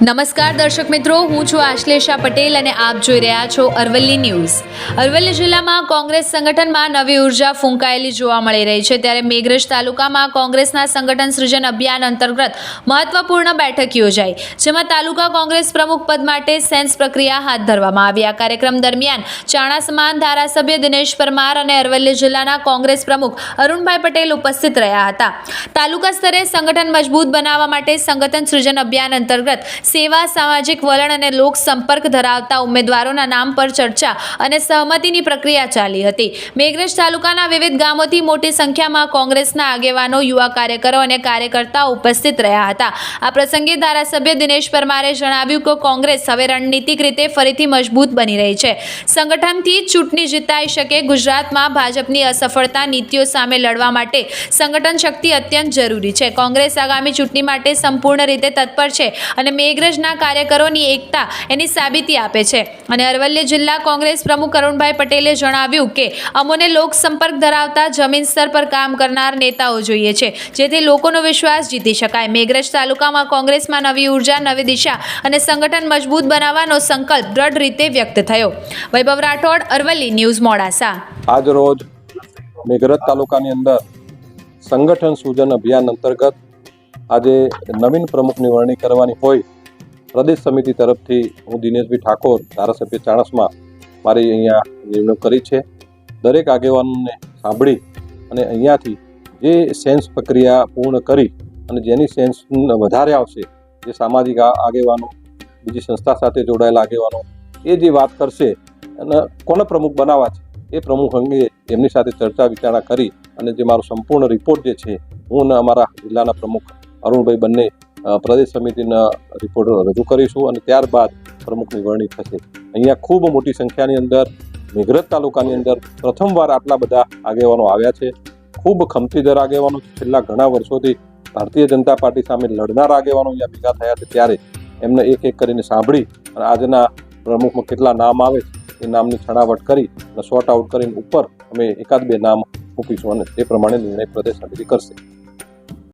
નમસ્કાર દર્શક મિત્રો, હું છું આશ્લેષા પટેલ અને આપ જોઈ રહ્યા છો અરવલ્લી ન્યૂઝ. અરવલ્લી જિલ્લામાં કોંગ્રેસ સંગઠનમાં નવી ઊર્જા ફૂંકાયેલી જોવા મળી રહી છે. ત્યારે મેઘરજ તાલુકામાં કોંગ્રેસના સંગઠન સૃજન અભિયાન અંતર્ગત મહત્વપૂર્ણ બેઠક યોજાઈ, જેમાં તાલુકા કોંગ્રેસ પ્રમુખ પદ માટે સેન્સ પ્રક્રિયા હાથ ધરવામાં આવી. આ કાર્યક્રમ દરમિયાન ચાણાસમાન ધારાસભ્ય દિનેશ પરમાર અને અરવલ્લી જિલ્લાના કોંગ્રેસ પ્રમુખ અરુણભાઈ પટેલ ઉપસ્થિત રહ્યા હતા. તાલુકા સ્તરે સંગઠન મજબૂત બનાવવા માટે સંગઠન સૃજન અભિયાન અંતર્ગત સેવા, સામાજિક વલણ અને લોક સંપર્ક ધરાવતા ઉમેદવારોના નામ પર ચર્ચા અને સહમતિની પ્રક્રિયા ચાલી હતી. મેઘરજ તાલુકાના વિવિધ ગામોથી મોટી સંખ્યામાં કોંગ્રેસના આગેવાનો, યુવા કાર્યકરો અને કાર્યકર્તાઓ ઉપસ્થિત રહ્યા હતા. આ પ્રસંગે ધારાસભ્ય દિનેશ પરમારે જણાવ્યું કે કોંગ્રેસ હવે રણનીતિક રીતે ફરીથી મજબૂત બની રહી છે. સંગઠનથી જ ચૂંટણી જીતાઈ શકે, ગુજરાતમાં ભાજપની અસફળતા નીતિઓ સામે લડવા માટે સંગઠન શક્તિ અત્યંત જરૂરી છે. કોંગ્રેસ આગામી ચૂંટણી માટે સંપૂર્ણ રીતે તત્પર છે અને મેઘરજના કાર્યકરોની એકતા એની સાબિતી આપે છે. અને અરવલ્લી જિલ્લા કોંગ્રેસ પ્રમુખ અરુણભાઈ પટેલે જણાવ્યું કે અમોને લોક સંપર્ક ધરાવતા જમીન સ્તર પર કામ કરનાર નેતાઓ જોઈએ છે. જેથી લોકોનો વિશ્વાસ જીતી શકાય. મેઘરજ તાલુકામાં કોંગ્રેસમાં નવી ઊર્જા, નવી દિશા અને સંગઠન મજબૂત બનાવવાનો સંકલ્પ દ્રઢ રીતે વ્યક્ત થયો. વૈભવ રાઠોડ, અરવલ્લી ન્યૂઝ, મોડાસા. આજ રોજ મેઘરજ તાલુકાની અંદર સંગઠન સૂજન અભિયાન અંતર્ગત આજે નવીન પ્રમુખની વરણી કરવાની હોય પ્રદેશ સમિતિ તરફથી હું દિનેશભાઈ ઠાકોર, ધારાસભ્ય ચાણસમાં મારી અહીંયા નિમણૂક કરી છે. દરેક આગેવાનોને સાંભળી અને અહીંયાથી જે સેન્સ પ્રક્રિયા પૂર્ણ કરી અને જેની સેન્સ વધારે આવશે, જે સામાજિક આગેવાનો, બીજી સંસ્થા સાથે જોડાયેલા આગેવાનો, એ જે વાત કરશે અને કોને પ્રમુખ બનાવવા છે, એ પ્રમુખ અંગે એમની સાથે ચર્ચા વિચારણા કરી અને જે મારો સંપૂર્ણ રિપોર્ટ જે છે, હું અને અમારા જિલ્લાના પ્રમુખ અરુણભાઈ બંને પ્રદેશ સમિતિના રિપોર્ટ રજૂ કરીશું અને ત્યારબાદ પ્રમુખની વરણી થશે. અહીંયા ખૂબ મોટી સંખ્યાની અંદર મેઘરજ તાલુકાની અંદર પ્રથમવાર આટલા બધા આગેવાનો આવ્યા છે. ખૂબ ખમતીદર આગેવાનો છેલ્લા ઘણા વર્ષોથી ભારતીય જનતા પાર્ટી સામે લડનાર આગેવાનો અહીંયા ભેગા થયા છે. ત્યારે એમને એક એક કરીને સાંભળી અને આજના પ્રમુખમાં કેટલા નામ આવે છે એ નામની છણાવટ કરી અને શોર્ટ આઉટ કરીને ઉપર અમે એકાદ બે નામ મૂકીશું અને તે પ્રમાણે નિર્ણય પ્રદેશ સમિતિ કરશે.